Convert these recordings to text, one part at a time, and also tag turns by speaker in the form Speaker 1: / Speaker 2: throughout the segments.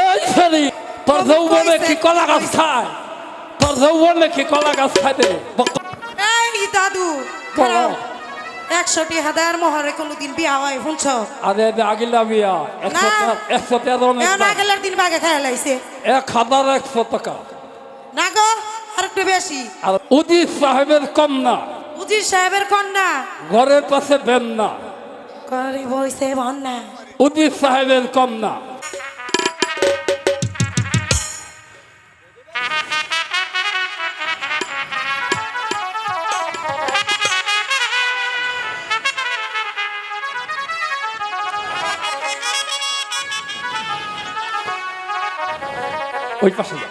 Speaker 1: এই ফেরি তোর যৌবনে কি কলা গাছ খায়। তোর যৌবনে কি কলা গাছ খায় দে।
Speaker 2: এই দাদু
Speaker 1: বলো।
Speaker 2: একশোটি হাজার মহরে কোনোদিন বিয়া হয় শুনছ?
Speaker 1: আরে আগিলা বিয়া একশো তেরো
Speaker 2: দিন বাগে লাইছে।
Speaker 1: এক হাজার একশো টাকা।
Speaker 2: না গো আর একটু বেশি।
Speaker 1: আর উদিত সাহেবের কন্যা।
Speaker 2: উজির সাহেবের কন্যা?
Speaker 1: ঘরের পাশে বেন না
Speaker 2: বন্যা।
Speaker 1: উদিত সাহেবের কন্যা। ওই পাশে যাও।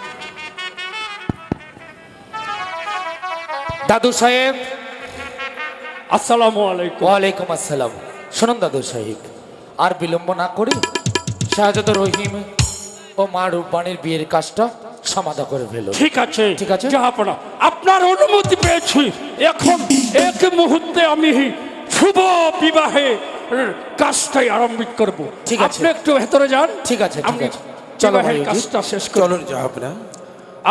Speaker 3: দাদু সাহেব
Speaker 1: আসসালামু আলাইকুম
Speaker 3: ওয়ালাইকুম আসসালাম শুনুন দাদু সাহেব আর বিলম্ব না করে শাহজাদ রহিম ও মা রূপবাণীর বিয়ের কাজটা সমাধা করে ফেলো
Speaker 1: ঠিক আছে
Speaker 3: ঠিক আছে।
Speaker 1: জাহাপনা আপনার অনুমতি পেয়েছি এখন এক মুহূর্তে আমি শুভ বিবাহে কাজটাই আরম্ভ করব
Speaker 3: ঠিক আছে।
Speaker 1: আপনি একটু ভেতরে যান
Speaker 3: ঠিক আছে, ঠিক আছে। চলো।
Speaker 1: কাজটা শেষ করব
Speaker 4: চলুন যাহাবনা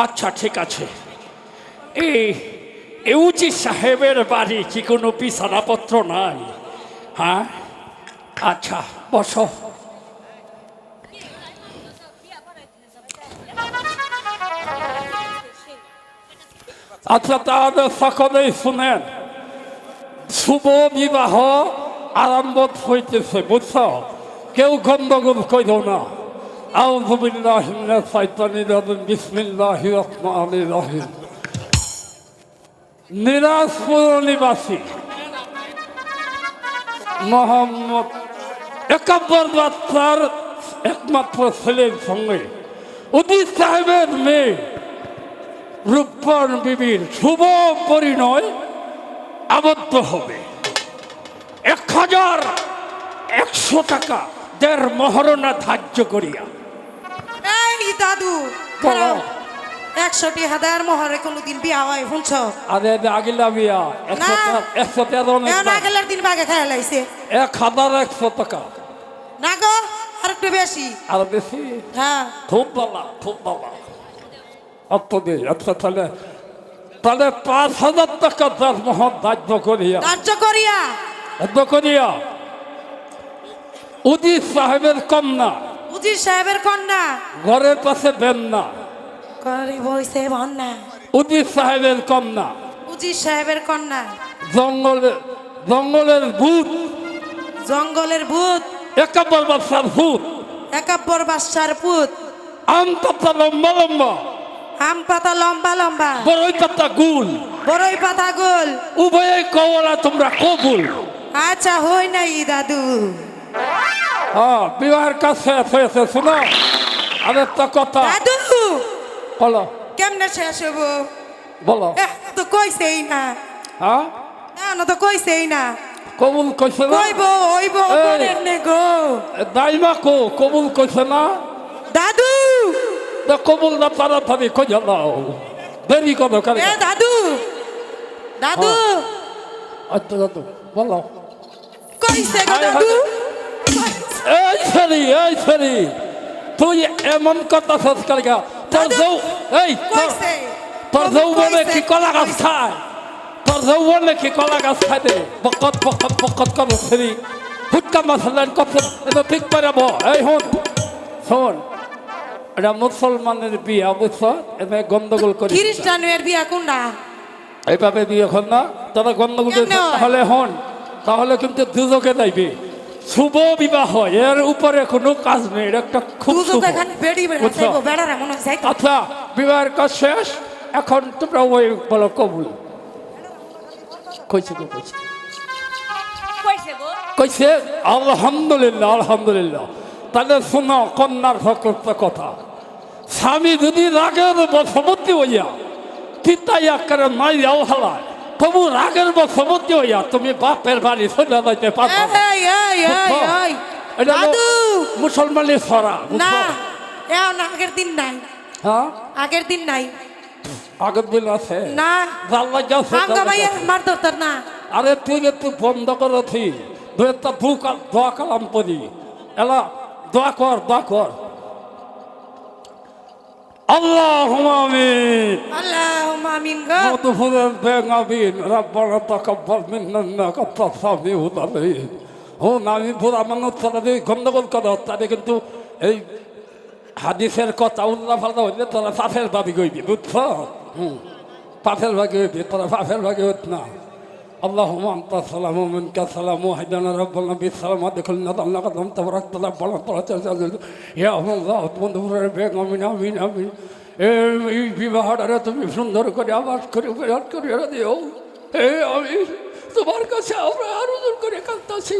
Speaker 1: আচ্ছা ঠিক আছে। এই ইউজি সাহেবের বাড়ি কি কোনো বিছানাপত্র নাই? হ্যাঁ? আচ্ছা বসো। আচ্ছা তাহলে সকলেই শুনেন। শুভ বিবাহ আরম্ভ হইতেছে বুঝছ? কেউ গন্ডগোল করো না। আউযু বিল্লাহি মিনাশ শাইতানির রাজিম বিসমিল্লাহির রহমানির রহিম নিরাজপুর নিবাসী মোহাম্মদ একাব্বর বাচ্চার একমাত্র ছেলের সঙ্গে উদিত সাহেবের মেয়ে রূপন বিবির শুভ পরিণয় আবদ্ধ হবে এক হাজার একশো টাকা দেড় মহরণা ধার্য করিয়া
Speaker 2: দাদু। একশোটি হাজার মহরে কোনোদিন বিয়া হয় শুনছ?
Speaker 1: আরে আগিলা বিয়া। একশো তেরো
Speaker 2: দিন বাগে খেয়ে লাইছে?
Speaker 1: এক হাজার একশো টাকা।
Speaker 2: না গো আর একটু বেশি।
Speaker 1: আর বেশি?
Speaker 2: হ্যাঁ।
Speaker 1: খুব বালা খুব বালা। অত দে আচ্ছা তাহলে তাহলে পাঁচ হাজার টাকা তার ধার্য করিয়া।
Speaker 2: ধার্য করিয়া?
Speaker 1: ধার্য করিয়া। উদিত সাহেবের কন্যা।
Speaker 2: উজির সাহেবের কন্যা?
Speaker 1: ঘরের পাশে বেন না
Speaker 2: করি বইছে বন্যা।
Speaker 1: উদিত সাহেবের কন্যা।
Speaker 2: উজির সাহেবের কন্যা।
Speaker 1: জঙ্গলের জঙ্গলের ভূত।
Speaker 2: জঙ্গলের ভূত।
Speaker 1: একাব্বর বাচ্চার ভূত।
Speaker 2: একাব্বর বাচ্চার পুত।
Speaker 1: আম পাতা লম্বা লম্বা।
Speaker 2: আম পাতা লম্বা লম্বা।
Speaker 1: বড়ই পাতা গুল।
Speaker 2: বড়ই পাতা গোল।
Speaker 1: উভয়ে কওয়ালা তোমরা কবুল।
Speaker 2: আচ্ছা হই নাই দাদু।
Speaker 1: হ্যাঁ বিবাহের কাজ শেষ হয়েছে শোনো। আর একটা কথা।
Speaker 2: দাদু!
Speaker 1: বলো।
Speaker 2: কেমনে শেষ হব
Speaker 1: বলো।
Speaker 2: তো কইছেই না।
Speaker 1: হ্যাঁ?
Speaker 2: এখনও তো কইছেই না।
Speaker 1: কবুল কইছে না?
Speaker 2: কইব। পরে নে গো।
Speaker 1: দাইমা কো কবুল কইছে না?
Speaker 2: দাদু!
Speaker 1: তা কবুল না তাড়াতাড়ি কই যাও দেরি করো কারে
Speaker 2: এ দাদু! দাদু!
Speaker 1: আচ্ছা দাদু বলো।
Speaker 2: কইছে গো দাদু!
Speaker 1: এই ফেরি এই ফেরি তুই এমন কথা শেষ কালকা তোর যৌ এই তোর- যৌবনে কি কলা গাছ খায়? তোর যৌবনে কি কলা গাছ খায় দে বকত বকত বকত করো ফেরি হুটকা মাথালেন কত এটা ঠিক পারাব এই হন শোন এটা মুসলমানের বিয়া বুঝছ? এমনি গন্ডগোল করি
Speaker 2: খ্রিস্টানের বিয়া কোনটা?
Speaker 1: এইভাবে বিয়ে হন না। তারা গন্ডগোল? তাহলে হন তাহলে কিন্তু দুজকে যাইবে। শুভ বিবাহ এর উপরে কোনো কাজ নেই এটা একটা খুব আচ্ছা বিবাহের কাজ শেষ এখন তোমরা ওই বলো কবুল। কইছে গো কইছে?
Speaker 5: কইছে গো
Speaker 1: আলহামদুলিল্লাহ আলহামদুলিল্লাহ। তাহলে শোনো কন্যার ভক্ত কথা। স্বামী যদি রাগের বশবর্তী হইয়া চিন্তাই আকারে মাই যাও হালায়। তবু রাগের বশবর্তী হইয়া তুমি বাপের বাড়ি চলে যাইতে পারো মুসলমানের সরা
Speaker 2: না? এখন আগের দিন নাই।
Speaker 1: হ্যাঁ?
Speaker 2: আগের দিন নাই।
Speaker 1: আগের দিন আছে।
Speaker 2: না।
Speaker 1: গেছে
Speaker 2: আঙ্গা ভাই মার দরকার না।
Speaker 1: আরে তুই একটু বন্ধ করে থি দু একটা দু কাল দোয়া কালাম পড়ি এলা দোয়া কর দোয়া কর। আল্লাহ আমিন
Speaker 2: আল্লাহ আমিন গো
Speaker 1: مدخل البيغامين ربنا تقبل منا انك انت السميع العليم হুন আমি পুরা মানুষ তাদের গন্ডগোল করো তাদের কিন্তু এই হাদিসের কথা উল্লাহ ফাল্লা হইলে তোরা পাফের ভাবি গইবি বুঝছ হুম পাফের ভাগে হইবি তোরা পাফের ভাগে হইত না اللهم انت السلام ومنك السلام وحدنا ربنا بالسلام ادخلنا ضمن قدم تبارك الله بلا بلا يا الله বন্ধুরা বেগ আমিন আমিন আমিন এই বিবাহটা তুমি সুন্দর করে আবাস করে বিরাট করে দিও এই আমি তোমার কাছে আমরা আরো দূর করে কাঁদতেছি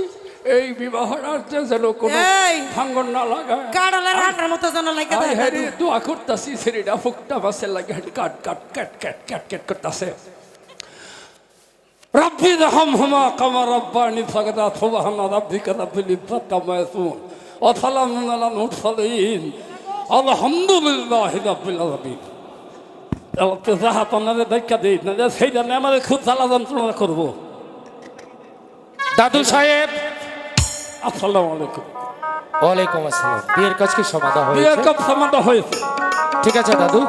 Speaker 1: এই বিবাহটার যেন কোনো
Speaker 2: এই!
Speaker 1: ভাঙ্গন না লাগায়
Speaker 2: কাড়ালের হাঁটার মতো যেন লাগে
Speaker 1: আই
Speaker 2: দেয়
Speaker 1: হ্যারি দোয়া করতেছি সেরিটা ফুকটা বাসের লাগে কাট কাট কাট কাট কাট কাট করতেছে ربي ارحمهما كما رباني صغيرا سبحان ربك رب العزة عما يصفون وسلام على المرسلين الحمد لله رب العالمين যাহা আপনাদের দেখা দিই না সেইটা নিয়ে আমাদের খুব জ্বালা যন্ত্রণা করবো
Speaker 3: দাদু সাহেব
Speaker 1: আসসালামু আলাইকুম
Speaker 3: ওয়ালাইকুম আসসালাম বিয়ের কাজ কি সমাধা
Speaker 1: বিয়ের
Speaker 3: হয়েছে
Speaker 1: কাপ সমাধা হয়েছে
Speaker 3: ঠিক আছে দাদু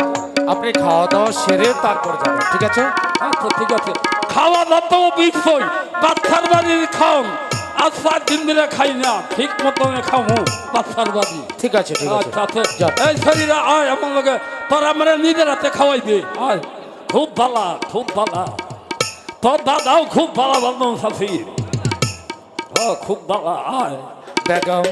Speaker 3: আপনি খাওয়া দাওয়া সেরে তারপর যাবেন ঠিক আছে
Speaker 1: আচ্ছা ঠিক আছে খাওয়া দাওয়া তো বিষয় বাচ্চার বাড়ির খাওন। আজ সাত দিন ধরে খাই না। ঠিক মতন খাব বাচ্চার বাড়ি।
Speaker 3: ঠিক আছে ঠিক আছে।
Speaker 1: আচ্ছা আচ্ছা। এই শরীরে আয় আমার লগে। তোর আমরা নিজের হাতে খাওয়াই দে। আয়। খুব ভালা খুব ভালা। তোর দাদাও খুব ভালা ভালো সাথী খুব ভালা। আয়।
Speaker 3: বেগম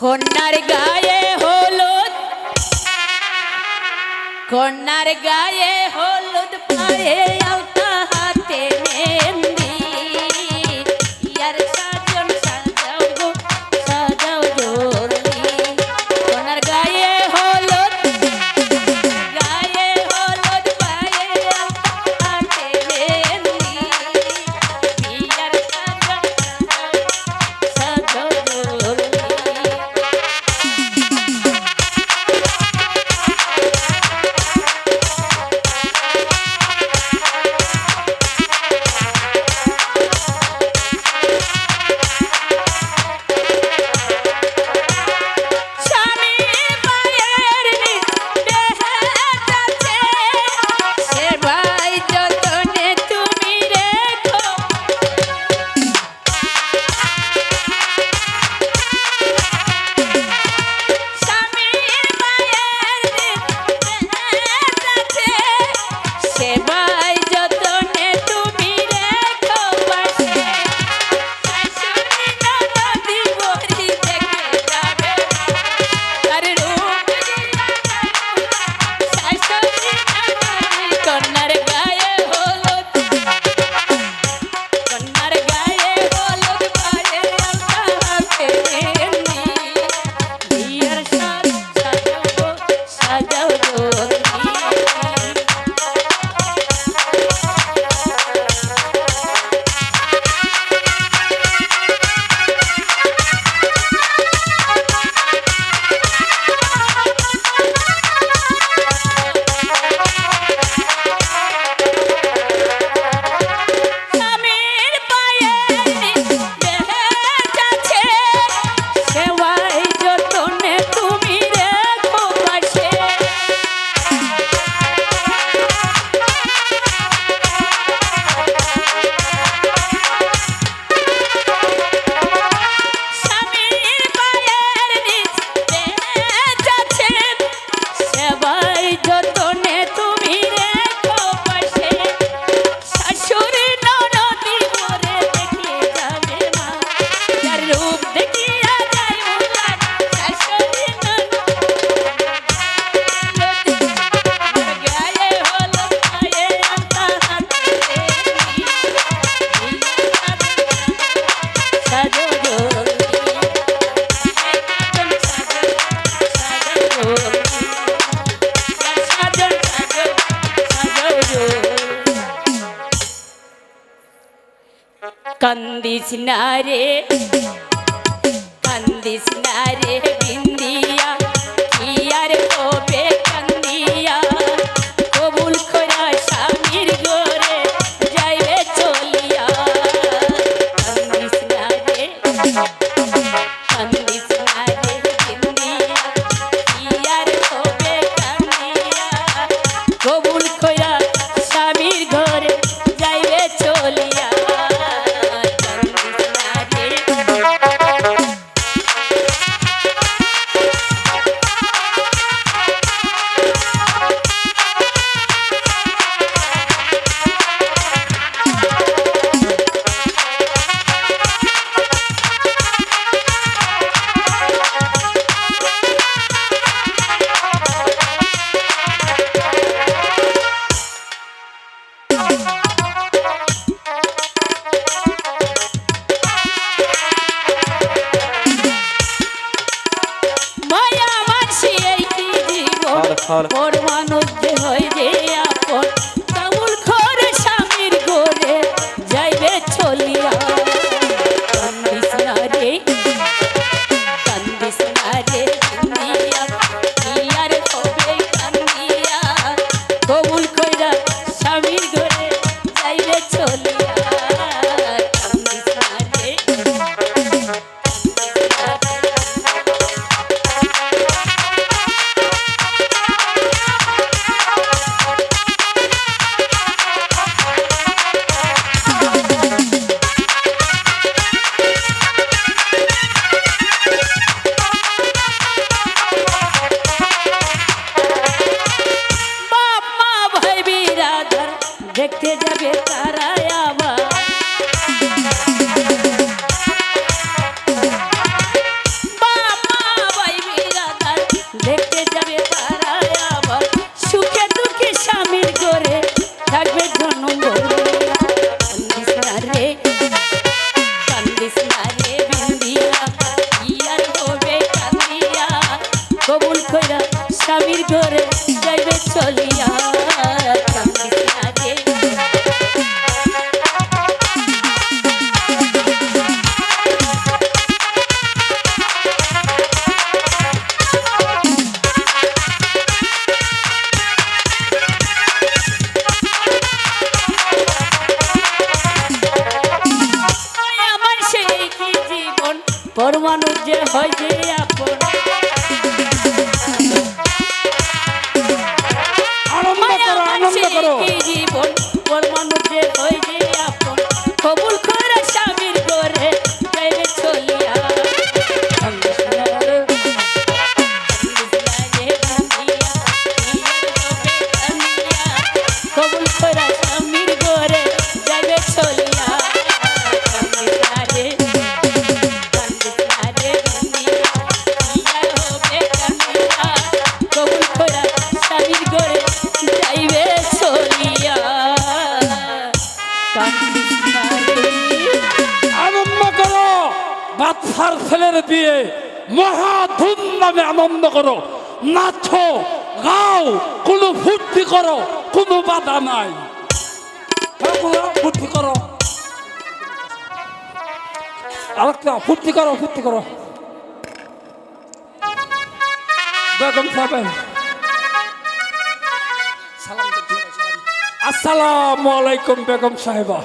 Speaker 5: কন্যার গায়ে হলুদ। কন্যার গায়ে হলুদ পায়ে আলতা কান্দিস না রে ধুম নামে
Speaker 1: আনন্দ করো। নাচো, গাও, কোনো ফুর্তি করো, কোনো বাধা নাই। ফুর্তি করো। আরেকটা, ফুর্তি করো ফুর্তি করো। বেগম সাহেব। আসসালামু আলাইকুম বেগম সাহেবা।